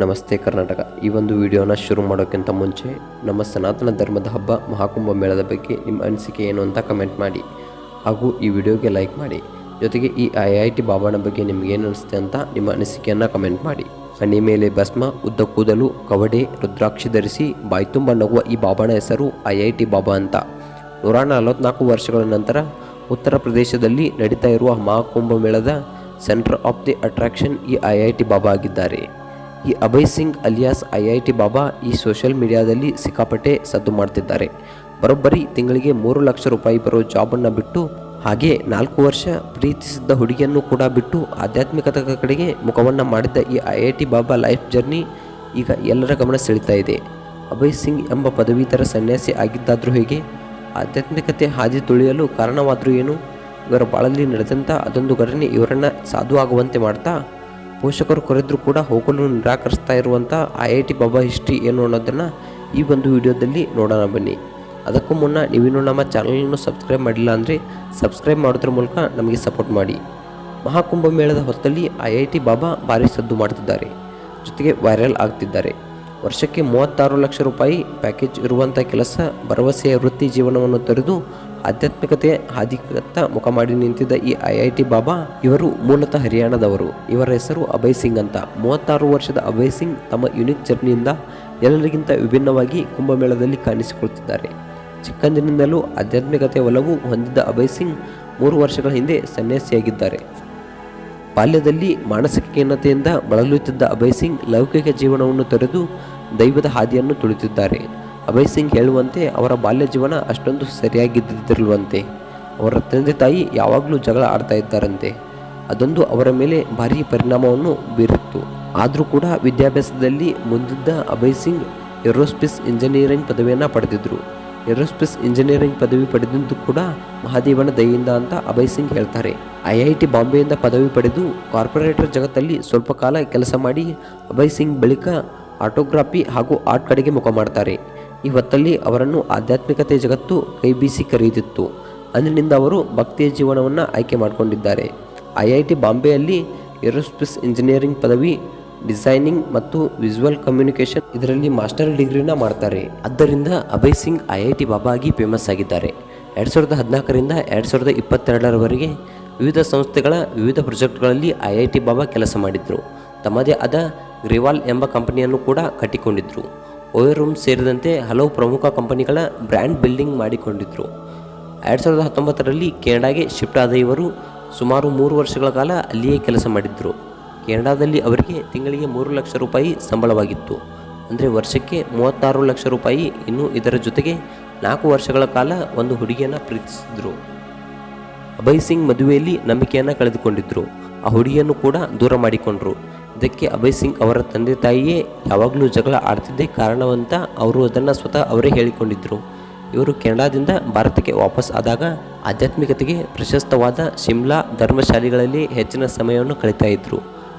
ನಮಸ್ತೆ ಕರ್ನಾಟಕ. ಈ ಒಂದು ವಿಡಿಯೋನ ಶುರು ಮಾಡೋಕ್ಕಿಂತ ಮುಂಚೆ ನಮ್ಮ ಸನಾತನ ಧರ್ಮದ ಹಬ್ಬ ಮಹಾಕುಂಭ ಮೇಳದ ಬಗ್ಗೆ ನಿಮ್ಮ ಅನಿಸಿಕೆ ಏನು ಅಂತ ಕಮೆಂಟ್ ಮಾಡಿ. ಹಾಗೂ ಈ ವಿಡಿಯೋಗೆ ಲೈಕ್ ಮಾಡಿ. ಜೊತೆಗೆ ಈ ಐ ಐ ಟಿ ಬಾಬಾನ ಬಗ್ಗೆ ನಿಮಗೇನು ಅನಿಸುತ್ತೆ ಅಂತ ನಿಮ್ಮ ಅನಿಸಿಕೆಯನ್ನು ಕಮೆಂಟ್ ಮಾಡಿ. ಹಣ್ಣಿ ಮೇಲೆ ಭಸ್ಮ, ಉದ್ದ ಕೂದಲು, ಕವಡೆ, ರುದ್ರಾಕ್ಷಿ ಧರಿಸಿ ಬಾಯ್ತುಂಬ ನಗುವ ಈ ಬಾಬಾನ ಹೆಸರು ಐ ಐ ಟಿ ಬಾಬಾ ಅಂತ. ನೂರ ನಲವತ್ನಾಲ್ಕು ವರ್ಷಗಳ ನಂತರ ಉತ್ತರ ಪ್ರದೇಶದಲ್ಲಿ ನಡೀತಾ ಇರುವ ಮಹಾಕುಂಭ ಮೇಳದ ಸೆಂಟರ್ ಆಫ್ ದಿ ಅಟ್ರಾಕ್ಷನ್ ಈ ಐ ಐ ಟಿ ಬಾಬಾ ಆಗಿದ್ದಾರೆ. ಈ Abhay Singh alias I I T Baba ಈ ಸೋಷಿಯಲ್ ಮೀಡಿಯಾದಲ್ಲಿ ಸಿಕ್ಕಾಪಟ್ಟೆ ಸದ್ದು ಮಾಡ್ತಿದ್ದಾರೆ. ಬರೋಬ್ಬರಿ ತಿಂಗಳಿಗೆ ಮೂರು ಲಕ್ಷ ರೂಪಾಯಿ ಬರೋ ಜಾಬನ್ನು ಬಿಟ್ಟು ಹಾಗೆ ನಾಲ್ಕು ವರ್ಷ ಪ್ರೀತಿಸಿದ್ದ ಹುಡುಗಿಯನ್ನು ಕೂಡ ಬಿಟ್ಟು ಆಧ್ಯಾತ್ಮಿಕತೆ ಕಡೆಗೆ ಮುಖವನ್ನು ಮಾಡಿದ್ದ ಈ I I T Baba life journey ಈಗ ಎಲ್ಲರ ಗಮನ ಸೆಳೀತಾ ಇದೆ. ಅಭಯ್ ಸಿಂಗ್ ಎಂಬ ಪದವೀಧರ ಸನ್ಯಾಸಿ ಆಗಿದ್ದಾದರೂ ಹೇಗೆ? ಆಧ್ಯಾತ್ಮಿಕತೆ ಹಾದಿ ತುಳಿಯಲು ಕಾರಣವಾದರೂ ಏನು? ಇವರ ಬಾಳಲ್ಲಿ ನಡೆದಂಥ ಅದೊಂದು ಘಟನೆ ಇವರನ್ನು ಸಾಧು ಆಗುವಂತೆ ಮಾಡ್ತಾ ಪೋಷಕರು ಕರೆದರೂ ಕೂಡ ಹೋಗಲು ನಿರಾಕರಿಸ್ತಾ ಇರುವಂಥ I I T Baba history ಏನು ಅನ್ನೋದನ್ನು ಈ ಒಂದು ವಿಡಿಯೋದಲ್ಲಿ ನೋಡೋಣ ಬನ್ನಿ. ಅದಕ್ಕೂ ಮುನ್ನ ನೀವಿನ್ನೂ ನಮ್ಮ ಚಾನಲನ್ನು ಸಬ್ಸ್ಕ್ರೈಬ್ ಮಾಡಿಲ್ಲ ಅಂದರೆ ಸಬ್ಸ್ಕ್ರೈಬ್ ಮಾಡೋದ್ರ ಮೂಲಕ ನಮಗೆ ಸಪೋರ್ಟ್ ಮಾಡಿ. ಮಹಾಕುಂಭ ಮೇಳದ ಹೊತ್ತಲ್ಲಿ ಐ ಐ ಟಿ ಬಾಬಾ ಭಾರಿ ಸದ್ದು ಮಾಡ್ತಿದ್ದಾರೆ. ಜೊತೆಗೆ ವೈರಲ್ ಆಗ್ತಿದ್ದಾರೆ. ವರ್ಷಕ್ಕೆ ಮೂವತ್ತಾರು ಲಕ್ಷ ರೂಪಾಯಿ ಪ್ಯಾಕೇಜ್ ಇರುವಂಥ ಕೆಲಸ, ಭರವಸೆಯ ವೃತ್ತಿ ಜೀವನವನ್ನು ತೊರೆದು ಆಧ್ಯಾತ್ಮಿಕತೆ ಹಾದಿಕತ್ತ ಮುಖ ಮಾಡಿ ನಿಂತಿದ್ದ ಈ ಐ ಐ ಟಿ ಬಾಬಾ, ಇವರು ಮೂಲತಃ ಹರಿಯಾಣದವರು. ಇವರ ಹೆಸರು ಅಭಯ್ ಸಿಂಗ್ ಅಂತ. ಮೂವತ್ತಾರು ವರ್ಷದ ಅಭಯ್ ಸಿಂಗ್ ತಮ್ಮ ಯುನಿಕ್ ಜರ್ನಿಯಿಂದ ಎಲ್ಲರಿಗಿಂತ ವಿಭಿನ್ನವಾಗಿ ಕುಂಭಮೇಳದಲ್ಲಿ ಕಾಣಿಸಿಕೊಳ್ತಿದ್ದಾರೆ. ಚಿಕ್ಕಂದಿನಿಂದಲೂ ಆಧ್ಯಾತ್ಮಿಕತೆ ಒಲವು ಹೊಂದಿದ್ದ ಅಭಯ್ ಸಿಂಗ್ ಮೂರು ವರ್ಷಗಳ ಹಿಂದೆ ಸನ್ಯಾಸಿಯಾಗಿದ್ದಾರೆ. ಬಾಲ್ಯದಲ್ಲಿ ಮಾನಸಿಕ ಖಿನ್ನತೆಯಿಂದ ಬಳಲುತ್ತಿದ್ದ ಅಭಯ್ ಸಿಂಗ್ ಲೌಕಿಕ ಜೀವನವನ್ನು ತೊರೆದು ದೈವದ ಹಾದಿಯನ್ನು ತುಳಿತಿದ್ದಾರೆ. ಅಭಯ್ ಸಿಂಗ್ ಹೇಳುವಂತೆ ಅವರ ಬಾಲ್ಯ ಜೀವನ ಅಷ್ಟೊಂದು ಸರಿಯಾಗಿದ್ದಿರಲ್ವಂತೆ. ಅವರ ತಂದೆ ತಾಯಿ ಯಾವಾಗಲೂ ಜಗಳ ಆಡ್ತಾ ಇದ್ದಾರಂತೆ. ಅದೊಂದು ಅವರ ಮೇಲೆ ಭಾರೀ ಪರಿಣಾಮವನ್ನು ಬೀರಿತ್ತು. ಆದರೂ ಕೂಡ ವಿದ್ಯಾಭ್ಯಾಸದಲ್ಲಿ ಮುಂದಿದ್ದ ಅಭಯ್ ಸಿಂಗ್ ಏರೋಸ್ಪೇಸ್ ಇಂಜಿನಿಯರಿಂಗ್ ಪದವಿಯನ್ನು ಪಡೆದಿದ್ದರು ಏರೋಸ್ಪೇಸ್ ಇಂಜಿನಿಯರಿಂಗ್ ಪದವಿ ಪಡೆದಿದ್ದು ಕೂಡ ಮಹಾದೇವನ ದಯೆಯಿಂದ ಅಂತ ಅಭಯ್ ಸಿಂಗ್ ಹೇಳ್ತಾರೆ. ಐ ಐ ಟಿ ಬಾಂಬೆಯಿಂದ ಪದವಿ ಪಡೆದು ಕಾರ್ಪೊರೇಟರ್ ಜಗತ್ತಲ್ಲಿ ಸ್ವಲ್ಪ ಕಾಲ ಕೆಲಸ ಮಾಡಿ ಅಭಯ್ ಸಿಂಗ್ ಬಳಿಕ ಆಟೋಗ್ರಾಫಿ ಹಾಗೂ ಆರ್ಟ್ ಕಡೆಗೆ ಮುಖ ಮಾಡ್ತಾರೆ. ಈ ಹೊತ್ತಲ್ಲಿ ಅವರನ್ನು ಆಧ್ಯಾತ್ಮಿಕತೆ ಜಗತ್ತು ಕೈ ಬೀಸಿ ಕರೆಯುತ್ತಿತ್ತು ಅಂದಿನಿಂದ ಅವರು ಭಕ್ತಿಯ ಜೀವನವನ್ನು ಆಯ್ಕೆ ಮಾಡಿಕೊಂಡಿದ್ದಾರೆ. ಐ ಐ ಟಿ ಬಾಂಬೆಯಲ್ಲಿ ಏರೋಸ್ಪೇಸ್ ಇಂಜಿನಿಯರಿಂಗ್ ಪದವಿ ಡಿಸೈನಿಂಗ್ ಮತ್ತು ವಿಜುವಲ್ ಕಮ್ಯುನಿಕೇಶನ್ ಇದರಲ್ಲಿ ಮಾಸ್ಟರ್ ಡಿಗ್ರಿನ ಮಾಡ್ತಾರೆ. ಆದ್ದರಿಂದ Abhay Singh I I T Baba ಆಗಿ ಫೇಮಸ್ ಆಗಿದ್ದಾರೆ. ಎರಡು ಸಾವಿರದ ಹದಿನಾಲ್ಕರಿಂದ ಎರಡು ಸಾವಿರದ ಇಪ್ಪತ್ತೆರಡರವರೆಗೆ ವಿವಿಧ ಸಂಸ್ಥೆಗಳ ವಿವಿಧ ಪ್ರಾಜೆಕ್ಟ್ಗಳಲ್ಲಿ ಐ ಐ ಟಿ ಬಾಬಾ ಕೆಲಸ ಮಾಡಿದ್ರು. ತಮ್ಮದೇ ಆದ ಗ್ರಿವಾಲ್ ಎಂಬ ಕಂಪನಿಯನ್ನು ಕೂಡ ಕಟ್ಟಿಕೊಂಡಿದ್ರು. ಓಯರ್ ರೂಮ್ ಸೇರಿದಂತೆ ಹಲವು ಪ್ರಮುಖ ಕಂಪನಿಗಳ ಬ್ರ್ಯಾಂಡ್ ಬಿಲ್ಡಿಂಗ್ ಮಾಡಿಕೊಂಡಿದ್ದರು ಎರಡು ಸಾವಿರದ ಹತ್ತೊಂಬತ್ತರಲ್ಲಿ ಕೆನಡಾಗೆ ಶಿಫ್ಟ್ ಆದ ಇವರು ಸುಮಾರು ಮೂರು ವರ್ಷಗಳ ಕಾಲ ಅಲ್ಲಿಯೇ ಕೆಲಸ ಮಾಡಿದ್ರು. ಕೆನಡಾದಲ್ಲಿ ಅವರಿಗೆ ತಿಂಗಳಿಗೆ ಮೂರು ಲಕ್ಷ ರೂಪಾಯಿ ಸಂಬಳವಾಗಿತ್ತು. ಅಂದರೆ ವರ್ಷಕ್ಕೆ ಮೂವತ್ತಾರು ಲಕ್ಷ ರೂಪಾಯಿ. ಇನ್ನು ಇದರ ಜೊತೆಗೆ ನಾಲ್ಕು ವರ್ಷಗಳ ಕಾಲ ಒಂದು ಹುಡುಗಿಯನ್ನು ಪ್ರೀತಿಸಿದ್ರು. ಅಭಯ್ ಸಿಂಗ್ ಮದುವೆಯಲ್ಲಿ ನಂಬಿಕೆಯನ್ನು ಕಳೆದುಕೊಂಡಿದ್ದರು ಆ ಹುಡುಗಿಯನ್ನು ಕೂಡ ದೂರ ಮಾಡಿಕೊಂಡರು. ಇದಕ್ಕೆ ಅಭಯ್ ಸಿಂಗ್ ಅವರ ತಂದೆ ತಾಯಿಯೇ ಯಾವಾಗಲೂ ಜಗಳ ಆಡ್ತಿದ್ದೇ ಕಾರಣವಂತ ಅವರು ಅದನ್ನು ಸ್ವತಃ ಅವರೇ ಹೇಳಿಕೊಂಡಿದ್ದರು ಇವರು ಕೆನಡಾದಿಂದ ಭಾರತಕ್ಕೆ ವಾಪಸ್ ಆದಾಗ ಆಧ್ಯಾತ್ಮಿಕತೆಗೆ ಪ್ರಶಸ್ತವಾದ ಶಿಮ್ಲಾ ಧರ್ಮಶಾಲೆಗಳಲ್ಲಿ ಹೆಚ್ಚಿನ ಸಮಯವನ್ನು ಕಳೀತಾ ಇದ್ರು.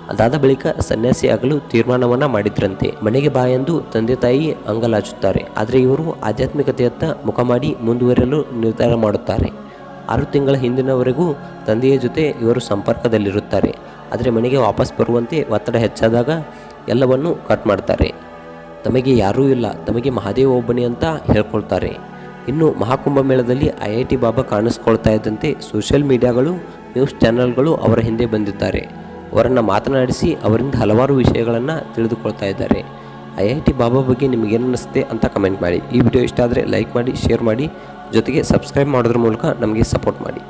ಅದಾದ ಬಳಿಕ ಸನ್ಯಾಸಿ ಆಗಲು ತೀರ್ಮಾನವನ್ನ ಮಾಡಿದ್ರಂತೆ. ಮನೆಗೆ ಬಾ ಎಂದು ತಂದೆ ತಾಯಿ ಅಂಗಲಾಚುತ್ತಾರೆ. ಆದರೆ ಇವರು ಆಧ್ಯಾತ್ಮಿಕತೆಯತ್ತ ಮುಖ ಮಾಡಿ ಮುಂದುವರಿಯಲು ನಿರ್ಧಾರ ಮಾಡುತ್ತಾರೆ. ಆರು ತಿಂಗಳ ಹಿಂದಿನವರೆಗೂ ತಂದೆಯ ಜೊತೆ ಇವರು ಸಂಪರ್ಕದಲ್ಲಿರುತ್ತಾರೆ. ಆದರೆ ಮನೆಗೆ ವಾಪಸ್ ಬರುವಂತೆ ಒತ್ತಡ ಹೆಚ್ಚಾದಾಗ ಎಲ್ಲವನ್ನು ಕಟ್ ಮಾಡ್ತಾರೆ. ತಮಗೆ ಯಾರೂ ಇಲ್ಲ. ತಮಗೆ ಮಹಾದೇವ ಒಬ್ಬನೇ ಅಂತ ಹೇಳ್ಕೊಳ್ತಾರೆ. ಇನ್ನು ಮಹಾಕುಂಭ ಮೇಳದಲ್ಲಿ ಐ ಐ ಟಿ ಬಾಬಾ ಕಾಣಿಸ್ಕೊಳ್ತಾ ಇದ್ದಂತೆ ಸೋಷಿಯಲ್ ಮೀಡಿಯಾಗಳು, ನ್ಯೂಸ್ ಚಾನೆಲ್ಗಳು ಅವರ ಹಿಂದೆ ಬಂದಿದ್ದಾರೆ. ಅವರನ್ನು ಮಾತನಾಡಿಸಿ ಅವರಿಂದ ಹಲವಾರು ವಿಷಯಗಳನ್ನು ತಿಳಿದುಕೊಳ್ತಾ ಇದ್ದಾರೆ. ಐ ಐ ಟಿ ಬಾಬಾ ಬಗ್ಗೆ ನಿಮಗೇನಿಸುತ್ತೆ ಅಂತ ಕಮೆಂಟ್ ಮಾಡಿ. ಈ ವಿಡಿಯೋ ಇಷ್ಟ ಆದರೆ ಲೈಕ್ ಮಾಡಿ, ಶೇರ್ ಮಾಡಿ. ಜೊತೆಗೆ ಸಬ್ಸ್ಕ್ರೈಬ್ ಮಾಡೋದ್ರ ಮೂಲಕ ನಮಗೆ ಸಪೋರ್ಟ್ ಮಾಡಿ.